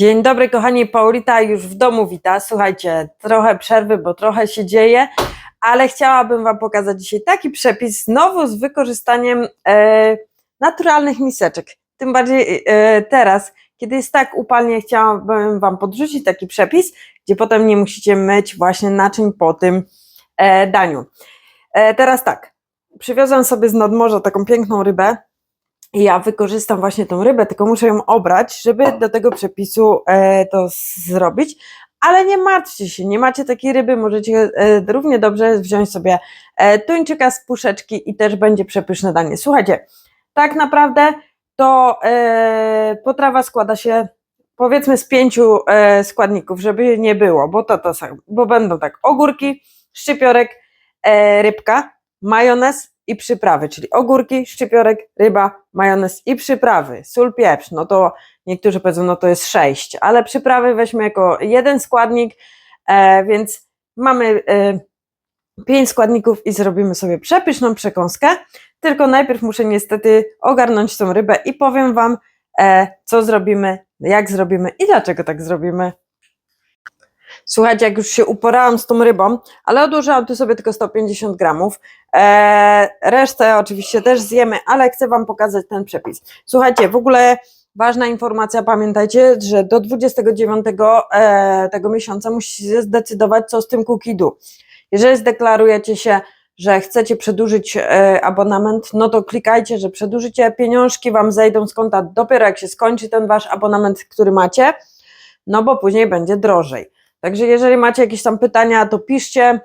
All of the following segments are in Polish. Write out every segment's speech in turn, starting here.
Dzień dobry, kochani. Paulita już w domu wita. Słuchajcie, trochę przerwy, bo trochę się dzieje, ale chciałabym Wam pokazać dzisiaj taki przepis, znowu z wykorzystaniem e, naturalnych miseczek. Tym bardziej e, teraz, kiedy jest tak upalnie, chciałabym Wam podrzucić taki przepis, gdzie potem nie musicie myć właśnie naczyń po tym e, daniu. E, teraz tak, przywiozłam sobie z nadmorza taką piękną rybę, ja wykorzystam właśnie tą rybę, tylko muszę ją obrać, żeby do tego przepisu e, to zrobić. Ale nie martwcie się, nie macie takiej ryby, możecie e, równie dobrze wziąć sobie e, tuńczyka z puszeczki i też będzie przepyszne danie. Słuchajcie, tak naprawdę to e, potrawa składa się powiedzmy z pięciu e, składników, żeby nie było, bo to to bo będą tak ogórki, szczypiorek, e, rybka, majonez i przyprawy, czyli ogórki, szczypiorek, ryba, majonez i przyprawy, sól, pieprz, no to niektórzy powiedzą, no to jest sześć, ale przyprawy weźmy jako jeden składnik, e, więc mamy e, pięć składników i zrobimy sobie przepyszną przekąskę, tylko najpierw muszę niestety ogarnąć tą rybę i powiem Wam, e, co zrobimy, jak zrobimy i dlaczego tak zrobimy. Słuchajcie, jak już się uporałam z tą rybą, ale odłożyłam tu sobie tylko 150 gramów. Eee, resztę oczywiście też zjemy, ale chcę Wam pokazać ten przepis. Słuchajcie, w ogóle ważna informacja, pamiętajcie, że do 29 e, tego miesiąca musicie zdecydować, co z tym cookie do. Jeżeli zdeklarujecie się, że chcecie przedłużyć e, abonament, no to klikajcie, że przedłużycie, pieniążki Wam zejdą z konta dopiero jak się skończy ten Wasz abonament, który macie, no bo później będzie drożej. Także jeżeli macie jakieś tam pytania, to piszcie,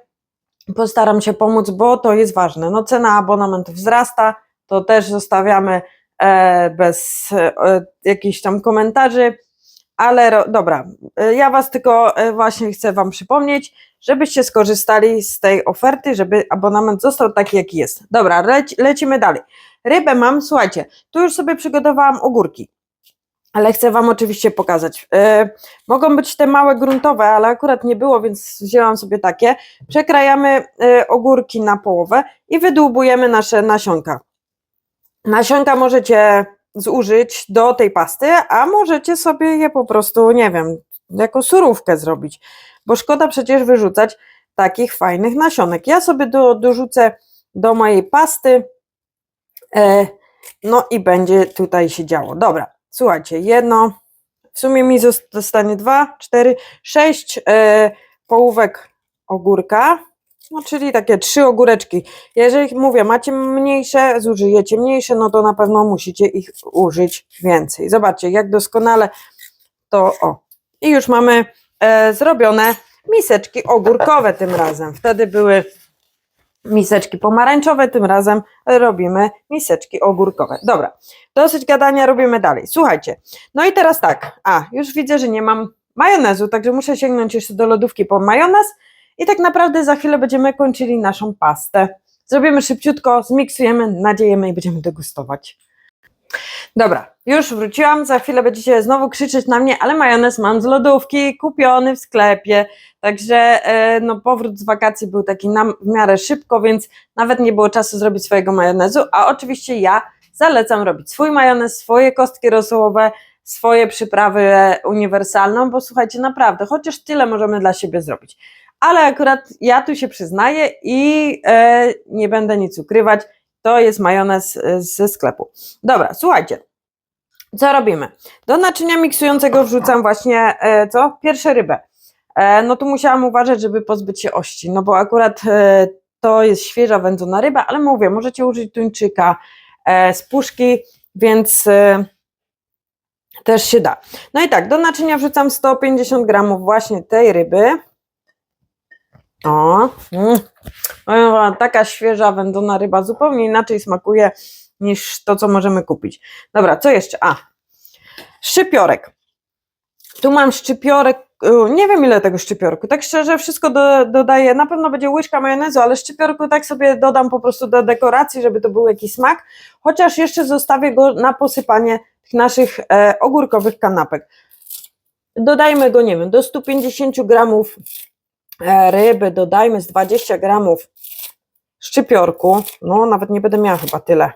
postaram się pomóc, bo to jest ważne. No cena abonamentu wzrasta, to też zostawiamy e, bez e, jakichś tam komentarzy, ale dobra, e, ja Was tylko właśnie chcę Wam przypomnieć, żebyście skorzystali z tej oferty, żeby abonament został taki, jaki jest. Dobra, leci, lecimy dalej. Rybę mam, słuchajcie, tu już sobie przygotowałam ogórki ale chcę Wam oczywiście pokazać. Yy, mogą być te małe gruntowe, ale akurat nie było, więc wzięłam sobie takie. Przekrajamy yy, ogórki na połowę i wydłubujemy nasze nasionka. Nasionka możecie zużyć do tej pasty, a możecie sobie je po prostu, nie wiem, jako surówkę zrobić, bo szkoda przecież wyrzucać takich fajnych nasionek. Ja sobie do, dorzucę do mojej pasty, yy, no i będzie tutaj się działo. Dobra, Słuchajcie, jedno, w sumie mi zostanie dwa, cztery, sześć e, połówek ogórka, no czyli takie trzy ogóreczki. Jeżeli mówię, macie mniejsze, zużyjecie mniejsze, no to na pewno musicie ich użyć więcej. Zobaczcie, jak doskonale to o. I już mamy e, zrobione miseczki ogórkowe tym razem. Wtedy były miseczki pomarańczowe, tym razem robimy miseczki ogórkowe. Dobra, dosyć gadania, robimy dalej. Słuchajcie, no i teraz tak, a już widzę, że nie mam majonezu, także muszę sięgnąć jeszcze do lodówki po majonez i tak naprawdę za chwilę będziemy kończyli naszą pastę. Zrobimy szybciutko, zmiksujemy, nadziejemy i będziemy degustować. Dobra, już wróciłam, za chwilę będziecie znowu krzyczeć na mnie, ale majonez mam z lodówki, kupiony w sklepie, także e, no, powrót z wakacji był taki na, w miarę szybko, więc nawet nie było czasu zrobić swojego majonezu, a oczywiście ja zalecam robić swój majonez, swoje kostki rosołowe, swoje przyprawy uniwersalną, bo słuchajcie, naprawdę, chociaż tyle możemy dla siebie zrobić. Ale akurat ja tu się przyznaję i e, nie będę nic ukrywać, to jest majonez e, ze sklepu. Dobra, słuchajcie, co robimy? Do naczynia miksującego wrzucam właśnie, e, co? Pierwsze rybę. E, no tu musiałam uważać, żeby pozbyć się ości, no bo akurat e, to jest świeża wędzona ryba, ale mówię, możecie użyć tuńczyka e, z puszki, więc też się da. No i tak, do naczynia wrzucam 150 gramów właśnie tej ryby. O, mm. Powiem wam, taka świeża wędzona ryba zupełnie inaczej smakuje niż to, co możemy kupić. Dobra, co jeszcze? A, szczypiorek. Tu mam szczypiorek, nie wiem ile tego szczypiorku, tak szczerze wszystko do, dodaję, na pewno będzie łyżka majonezu, ale szczypiorku tak sobie dodam po prostu do dekoracji, żeby to był jakiś smak, chociaż jeszcze zostawię go na posypanie tych naszych e, ogórkowych kanapek. Dodajmy go, nie wiem, do 150 gramów e, ryby, dodajmy z 20 gramów szczypiorku, no nawet nie będę miała chyba tyle,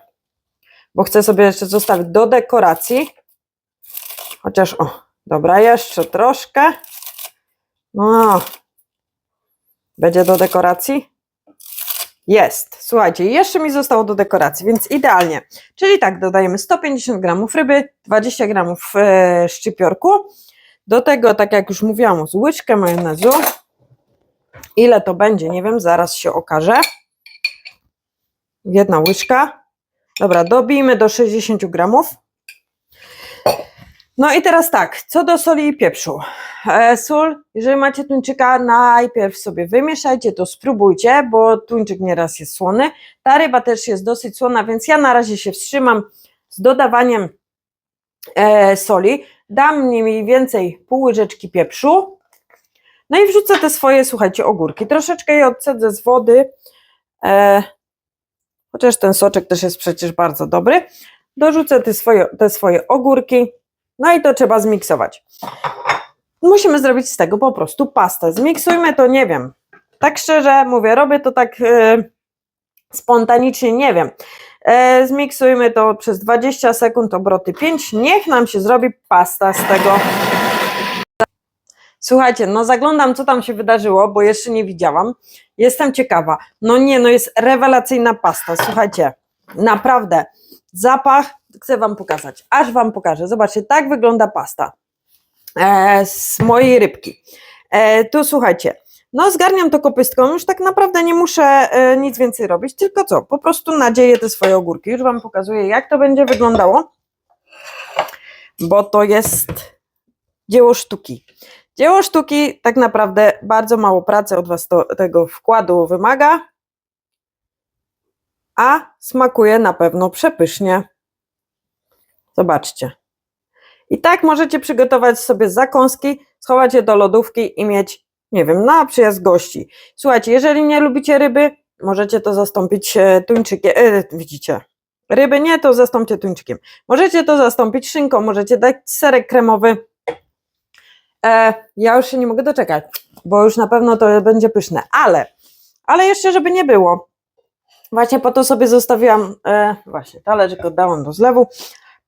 bo chcę sobie jeszcze zostawić do dekoracji, chociaż o, Dobra, jeszcze troszkę. No. Będzie do dekoracji? Jest. Słuchajcie, jeszcze mi zostało do dekoracji, więc idealnie. Czyli tak, dodajemy 150 gramów ryby, 20 gramów e, szczypiorku. Do tego, tak jak już mówiłam, z majonezu. Ile to będzie, nie wiem, zaraz się okaże. Jedna łyżka. Dobra, dobijmy do 60 gramów. No i teraz tak, co do soli i pieprzu. E, sól, jeżeli macie tuńczyka, najpierw sobie wymieszajcie to, spróbujcie, bo tuńczyk nieraz jest słony. Ta ryba też jest dosyć słona, więc ja na razie się wstrzymam z dodawaniem e, soli. Dam mniej więcej pół łyżeczki pieprzu. No i wrzucę te swoje, słuchajcie, ogórki. Troszeczkę je odcedzę z wody, e, chociaż ten soczek też jest przecież bardzo dobry. Dorzucę te swoje, te swoje ogórki. No i to trzeba zmiksować. Musimy zrobić z tego po prostu pastę. Zmiksujmy to, nie wiem. Tak szczerze mówię, robię to tak e, spontanicznie, nie wiem. E, zmiksujmy to przez 20 sekund, obroty 5. Niech nam się zrobi pasta z tego. Słuchajcie, no zaglądam, co tam się wydarzyło, bo jeszcze nie widziałam. Jestem ciekawa. No nie, no jest rewelacyjna pasta. Słuchajcie, naprawdę. Zapach, chcę Wam pokazać. Aż Wam pokażę. Zobaczcie, tak wygląda pasta e, z mojej rybki. E, tu słuchajcie, no zgarniam to kopystką, już tak naprawdę nie muszę e, nic więcej robić, tylko co, po prostu nadzieję te swoje ogórki. Już Wam pokazuję, jak to będzie wyglądało, bo to jest dzieło sztuki. Dzieło sztuki tak naprawdę bardzo mało pracy od Was to, tego wkładu wymaga, a smakuje na pewno przepysznie. Zobaczcie. I tak możecie przygotować sobie zakąski, schować je do lodówki i mieć, nie wiem, na przyjazd gości. Słuchajcie, jeżeli nie lubicie ryby, możecie to zastąpić e, tuńczykiem. E, widzicie, ryby nie, to zastąpcie tuńczykiem. Możecie to zastąpić szynką, możecie dać serek kremowy. E, ja już się nie mogę doczekać, bo już na pewno to będzie pyszne, ale, ale jeszcze, żeby nie było. Właśnie po to sobie zostawiłam, e, właśnie talerzyk oddałam do zlewu,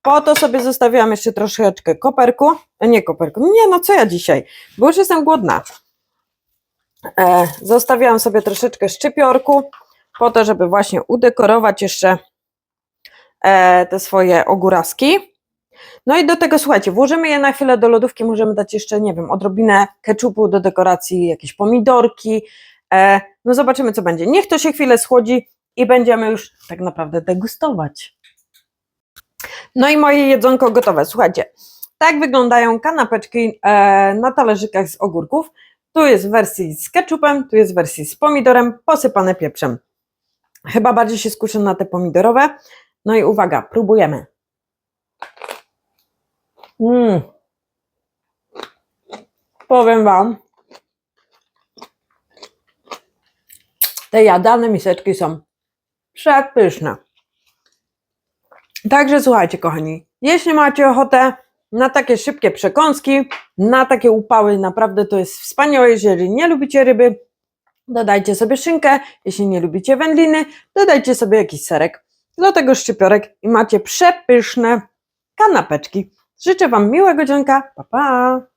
po to sobie zostawiłam jeszcze troszeczkę koperku, e, nie koperku, nie no co ja dzisiaj, bo już jestem głodna. E, zostawiłam sobie troszeczkę szczypiorku, po to, żeby właśnie udekorować jeszcze e, te swoje ogóraski. No i do tego, słuchajcie, włożymy je na chwilę do lodówki, możemy dać jeszcze, nie wiem, odrobinę keczupu do dekoracji, jakieś pomidorki, e, no zobaczymy co będzie. Niech to się chwilę schłodzi i będziemy już tak naprawdę degustować. No i moje jedzonko gotowe. Słuchajcie, tak wyglądają kanapeczki e, na talerzykach z ogórków. Tu jest w wersji z ketchupem, tu jest w wersji z pomidorem, posypane pieprzem. Chyba bardziej się skuszę na te pomidorowe. No i uwaga, próbujemy. Mm. Powiem Wam, te jadane miseczki są przepyszne. Także słuchajcie, kochani, jeśli macie ochotę na takie szybkie przekąski, na takie upały, naprawdę to jest wspaniałe. Jeżeli nie lubicie ryby, dodajcie sobie szynkę. Jeśli nie lubicie wędliny, dodajcie sobie jakiś serek. Do tego szczypiorek i macie przepyszne kanapeczki. Życzę Wam miłego dzionka. Pa, pa!